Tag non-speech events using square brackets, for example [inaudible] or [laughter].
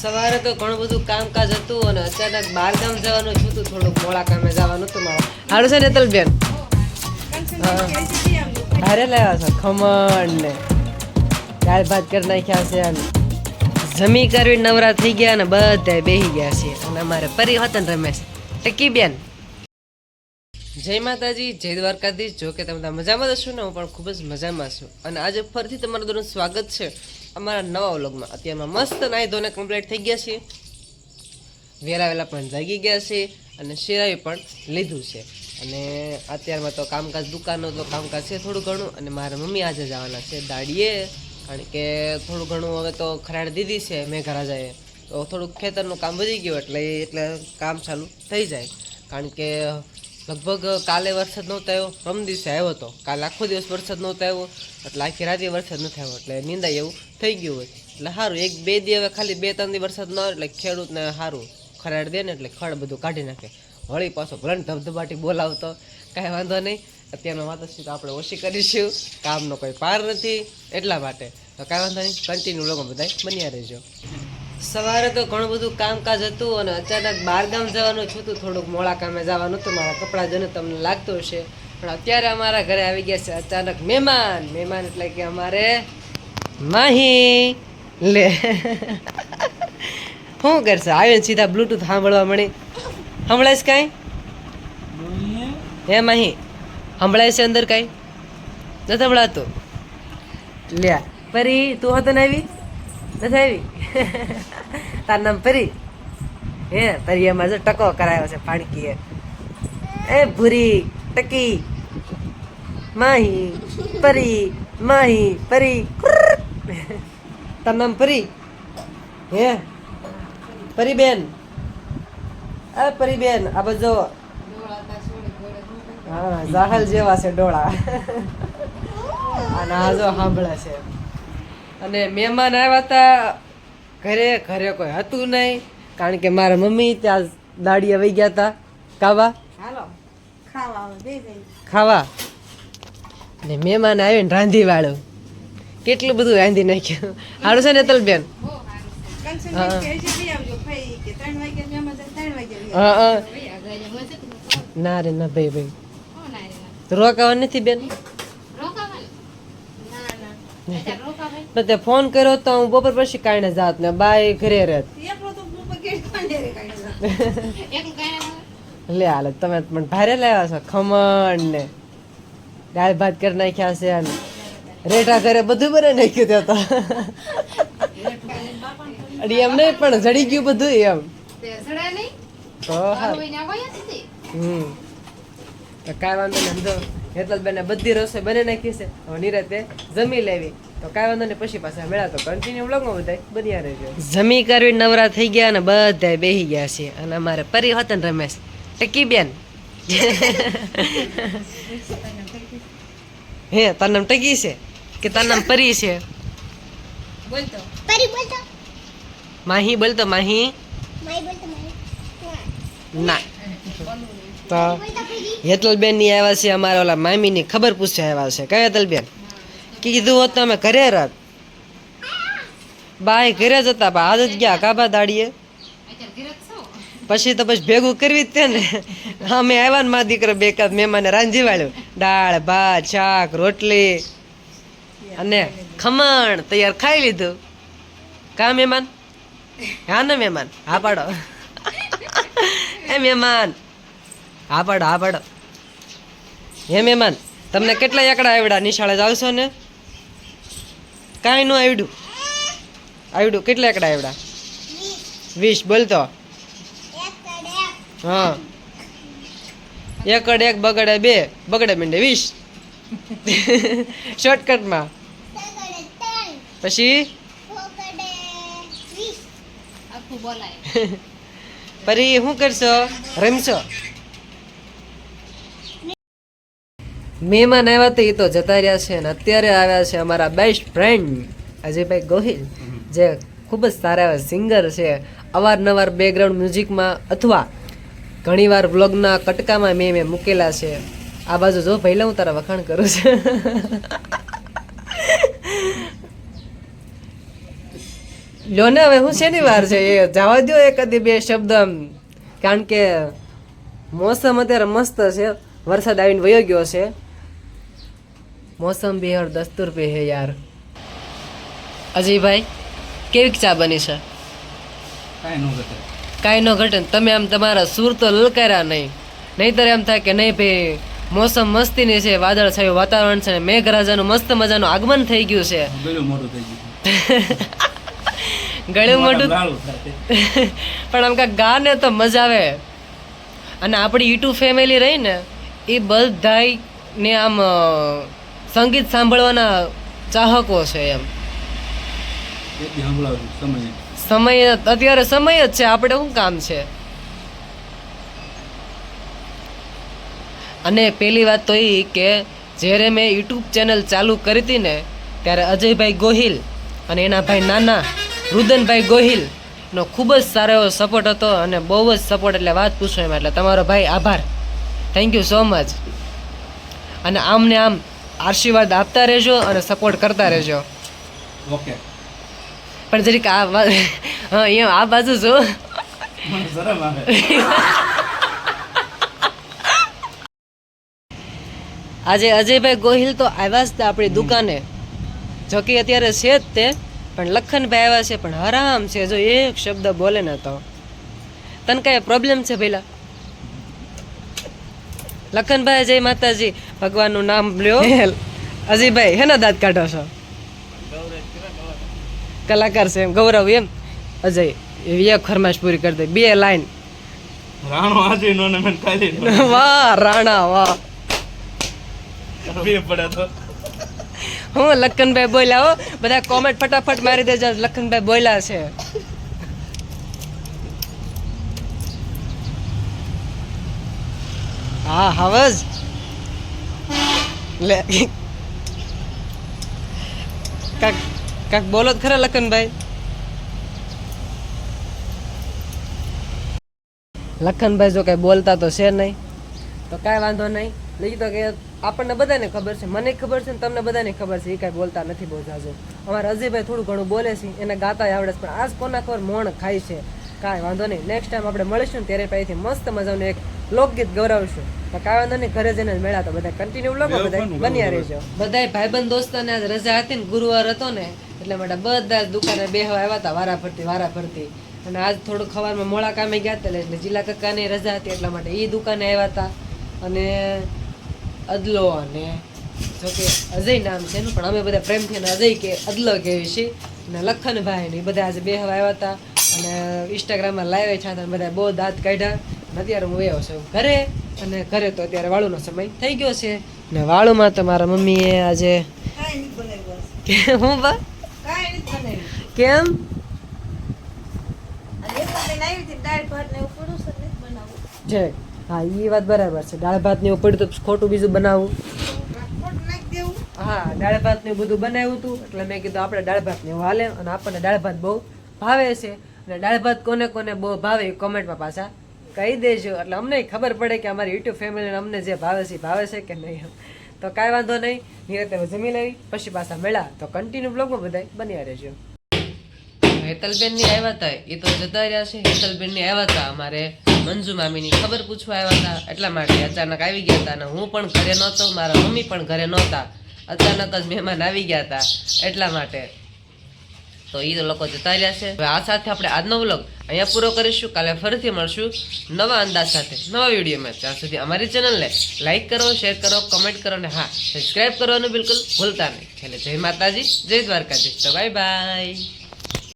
સવારે તો ઘણું બધું કામકાજ હતું અને અચાનક બહાર ગામ જવાનું છું હતું થોડુંક મોડા કામે જવાનું હતું મારે. હારું છે ને તલબેન હારે લાવ્યા છો, ખમણ ને. દાળ ભાત કરી નાખ્યા છે અને જમી કરવી નવરા થઈ ગયા અને બધા બેહી ગયા છે. અને અમારે પરી વતન રમેશ. ટકી બેન? જય માતાજી, જય દ્વારકાધીશ. જો કે તમે મજામાં છો ને, હું પણ ખૂબ જ મજામાં છું. અને આજે ફરીથી તમારું દરરોજ સ્વાગત છે. અમારા નવા વ્લોગમાં. અત્યારમાં મસ્ત નાહી ધોને કમ્પ્લીટ થઈ ગયા છે વેલા વેલા પણ જાગી ગયા છે અને શેરાવી પણ લીધું છે. અને અત્યારમાં તો કામકાજ દુકાનનું તો કામકાજ છે થોડું ઘણું અને મારા મમ્મી આજે જવાના છે દાડીએ. કારણ કે થોડું ઘણું હવે તો ખરાડ દીધી છે મેઘરાજાએ. તો થોડુંક ખેતરનું કામ વધી ગયું એટલે એટલે કામ ચાલુ થઈ જાય. કારણ કે લગભગ કાલે વરસાદ નહોતો આવ્યો પરમ દિવસે આવ્યો હતો કાલે આખો દિવસ વરસાદ નહોતો આવ્યો, એટલે આખી રાતે વરસાદ નથી આવ્યો, એટલે નિંદાય એવું થઈ ગયું હોય. એટલે સારું એક બે દી હવે ખાલી બે ત્રણ દી વરસાદ ન આવે, એટલે ખેડૂતને સારું ખરાડ દે ને એટલે ખડ બધું કાઢી નાખે. વળી પાછો ભલે ધબધબાટી બોલાવતો, કાંઈ વાંધો નહીં. અત્યારનો તો આપણે ઓછી કરીશું, કામનો કોઈ પાર નથી એટલા માટે. તો કાંઈ વાંધો નહીં કન્ટિન્યુ લોકો બધા બન્યા રહેજો. સવારે તો ઘણું બધું કામકાજ હતું અને અચાનક બહાર ગામ જવાનું છું હતું થોડુંક મોડા કામે જવાનું હતું. મારા કપડાં જોઈને તમને લાગતું હશે. પણ અત્યારે અમારા ઘરે આવી ગયા છે અચાનક મહેમાન. મહેમાન એટલે કે અમારે માહી. લે. શું કરશે? આવીને સીધા બ્લૂટૂથ સાંભળવા મળી. સંભળાય છે કાંઈ? હે માહી સંભળાય છે અંદર કાંઈ? નથી સંભળાતું? લ્યા પરી તું હતો ને આવી? નથી. તાર નામ પરી. હે પરી એમાં જો ટકો કરાયો છે પાણકીએ એ ભૂરી, ટકી. માહી, પરી માહી, પરી. તાર નામ પરી. હે પરી બેન એ પરી બેન આ બધો. હા, જાહલ જેવા છે ડોળા. અને આ જો સાંભળે છે. અને મહેમાન આવ્યા હતા ઘરે ઘરે કોઈ હતું નહીં કારણ કે મારા મમ્મી ત્યાં દાડી આવી ગયા હતા. કાવા ખાવા ને મહેમાન આવીને રાંધી વાળું કેટલું બધું રાંધી નાખ્યું. સારું છે ને તલબેન હા. હા હા. ના રે ના ભાઈ ભાઈ. રોકાવા નથી બેન? તો ફોન કર્યો તો હું બપોર પછી કાઈને જાત ને બાય ઘરે રહેત [laughs] લે હાલે તમે પણ ભારે લાવ્યા છો ખમણ ને. દાળ ભાત કરી નાખ્યા છે અને રેટા ઘરે બધું બને નાખ્યું ત્યાં તો. અડી એમ નહીં પણ જડી ગયું બધું એમ. તો હા હમ. તો કાંઈ વાંધો નહીં સમજો હેતલ બેને બધી રસોઈ બને નાખી છે. હવે નિરાતે જમી લેવી. તો કાંઈ વાંધો નહીં પછી પાછા મેળા તો કન્ટિન્યુ વ્લોગમાં બધા બધી રહેજો. જમી કરવી નવરા થઈ ગયા અને બધા બેહી ગયા છે. અને અમારે પરી હતા ને રમેશ. ટકી બેન. હે તાર નામ ટકી છે કે તાર નામ પરી છે? પરી બોલતો. માહી બોલતો માહી. માહી બોલતો માહી. ના. તો હેતલબેનની આવ્યા છે, અમારા ઓલા મામી ની ખબર પૂછવા આવ્યા છે. કઈ હેતલબેન? કીધું હોત તો અમે ઘરે રાત. બાય ઘરે જ હતા પણ આજ જ ગયા કાબા દાડીએ. પછી તો પછી ભેગું કરવી જ તે ને. અમે આવ્યા ને મા દીકરો બે કાદ મહેમાને રાંધી વાળ્યું દાળ, ભાત, શાક, રોટલી અને ખમણ તૈયાર ખાઈ લીધું. કા મહેમાન? હા ને મહેમાન? હા પાડો. એ મહેમાન. હા આવડ. હા મહેમાન તમને કેટલા એકડા આવડ્યા? નિશાળે જાવશો ને? કાંઈ નું આવડ્યું. આવડ્યું કેટલા એકડા આવડ્યા? વીસ બોલતો હા. એકડ એક બગડે બે બગડે મીંડે વીસ. શોર્ટકટમાં. પછી? ફો [laughs] પરી શું કરશો? રમશો? મહેમાન આવ્યા તો એ તો જતા રહ્યા છે અને અત્યારે આવ્યા છે અમારા બેસ્ટ ફ્રેન્ડ અજયભાઈ ગોહિલ જે ખૂબ જ સારા એવા સિંગર છે. અવારનવાર બેકગ્રાઉન્ડ મ્યુઝિકમાં અથવા ઘણીવાર વ્લોગના કટકામાં મેં મેં મૂકેલા છે. આ બાજુ જો પહેલાં હું તારા વખાણ કરું છું. લો ને હવે હું શેની વાર છે? એ જવા દો એકાદી બે શબ્દ કારણ કે મોસમ અત્યારે મસ્ત છે. વરસાદ આવીને વયો ગયો છે. મોસમ બી હર દસ્તુર પે હે યાર. અજયભાઈ કેવી ચા બની છે? કાંઈ ન ઘટે. કાંઈ ન ઘટે તમે આમ તમારા સૂર તો લલકાર્યા નહીં. નહીંતર એમ થાય કે નહીં ભાઈ મોસમ મસ્તીની છે વાદળ છાયું વાતાવરણ છે ને મેઘરાજાનું મસ્ત મજાનું આગમન થઈ ગયું છે. ગળ્યું મોટું થઈ ગયું. ગળ્યું મોટું પણ આમ કાંઈક ગાને તો મજા આવે. અને આપણી યુટ્યુબ ફેમિલી રહી ને એ બધાને આમ સંગીત સાંભળવાના ચાહકો છે એમ. સમય. સમય અત્યારે સમય જ છે આપણે શું કામ છે? અને પેલી વાત તો એ કે જ્યારે મેં યુટ્યુબ ચેનલ ચાલુ કરી હતી ને ત્યારે અજયભાઈ ગોહિલ અને એના ભાઈ નાના રુદનભાઈ ગોહિલ નો ખૂબ જ સારો એવો સપોર્ટ હતો અને બહુ જ સપોર્ટ એટલે વાત પૂછો એમ એટલે તમારો ભાઈ આભાર. થેન્ક યુ સો મચ અને આમને આમ આશીર્વાદ આપતા રહેજો અને સપોર્ટ કરતા રહેજો. ઓકે. પણ જરીક આ હા અહીંયા આ બાજુ જો. આજે અજયભાઈ ગોહિલ તો આવ્યા જ આપણી દુકાને. જો કે અત્યારે છે જ તે પણ લખનભાઈ આવ્યા છે પણ હરામ છે. જો એક શબ્દ બોલે ને તો. તને કાંઈ પ્રોબ્લેમ છે પેલા લખનભાઈ જય માતાજી. ભગવાનનું નામ લ્યો. અજયભાઈ હેના દાંત કાઢો છો? કલાકાર છે એમ ગૌરવ એમ. અજય એક ફરમાશ પૂરી કરી દે. બે લાઈન. રાણો આજે નો કાલે [laughs] વાહ રાણા વાહ. બે પડે તો. હું લખનભાઈ બોલ્યા હો. બધા કોમેન્ટ ફટાફટ મારી દેજો. લખનભાઈ બોલ્યા છે. હા હવજ લે. કાક કાક બોલો જ ખરા લખનભાઈ. લખનભાઈ જો કઈ બોલતા તો છે નહીં. તો કાંઈ વાંધો નહીં. લઈ તો કે આપણને બધાને ખબર છે. મને ખબર છે ને તમને બધાને ખબર છે. એ કાંઈ બોલતા નથી બહુ જાજો અમારા અજયભાઈ થોડું ઘણું બોલે છે. એને ગાતા આવડે છે. પણ આજ કોના ખબર મોણ ખાય છે. કાંઈ વાંધો નહીં. નેક્સ્ટ ટાઈમ આપણે મળીશું ને ત્યારે પાસેથી મસ્ત મજાનું એક લોકગીત ગૌરવશું. નહીં ઘરે જઈને મેળા તો બધા. કન્ટિન્યુ લોકો બધા બન્યા રહેજો. બધાય ભાઈબંધ દોસ્તાને આજ રજા હતી ને ગુરુવાર હતો ને એટલે માટે બધા દુકાને બેહવા આવ્યા હતા વારા ફરતી વારા ફરતી અને આજ થોડું ખવારમાં મોડા કામે ગયા હતા એટલે જીલા કાકાની રજા હતી એટલા માટે એ દુકાને આવ્યા હતા. અને અદલો અને જોકે અજય નામ છે એનું પણ અમે બધા પ્રેમથી અજય કે અદલો કહેવી છીએ અને લખનભાઈ ને એ બધા આજે બે આવ્યા હતા. અને ઇન્સ્ટાગ્રામમાં લાઈવ છે અને બધા બહુ દાંત કાઢ્યા. અત્યારે હું આવ્યો છું ઘરે અને ઘરે તો અત્યારે વાળુનો સમય થઈ ગયો છે. ને વાળુમાં તો મારા મમ્મીએ આજે હું બા? કેમ? છે હા એ વાત બરાબર છે. દાળ ભાત ને એવું પડ્યું તો ખોટું બીજું બનાવવું હા દાળ ભાત ને બધું બનાવ્યું હતું એટલે મેં કીધું આપણે દાળ ભાત ને હાલે અને આપણને દાળ ભાત બહુ ભાવે છે. અને દાળ ભાત કોને કોને બહુ ભાવે કોમેન્ટમાં પાછા કહી દેજો. એટલે અમને ખબર પડે કે અમારી યુટ્યુબ ફેમિલીને અમને જે ભાવે છે ભાવે છે કે નહીં. તો કાંઈ વાંધો નહીં. નિરતે જમી લેવી, પછી પાછા મેળા તો કન્ટિન્યુ બ્લોગમાં બધા બન્યા રહેજો. હેતલબેનની આવ્યા હતા એ તો જતા રહ્યા છે. હેતલબેનની આવ્યા હતા અમારે મંજુ મામીની ખબર પૂછવા આવ્યા હતા એટલા માટે અચાનક આવી ગયા હતા અને હું પણ ઘરે નહોતો. મારા મમ્મી પણ ઘરે નહોતા. અચાનક જ મહેમાન આવી ગયા હતા એટલા માટે. તો એ લોકો જતા રહ્યા છે. હવે આ સાથે આપણે આજનો વ્લોગ અહીંયા પૂરો કરીશું. કાલે ફરીથી મળશું નવા અંદાજ સાથે, નવા વિડીયોમાં. ત્યાં સુધી અમારી ચેનલને લાઈક કરો, શેર કરો, કમેન્ટ કરો અને હા સબસ્ક્રાઈબ કરવાનું બિલકુલ ભૂલતા નહીં. છેલ્લે જય માતાજી, જય દ્વારકાધીશ. તો બાય બાય.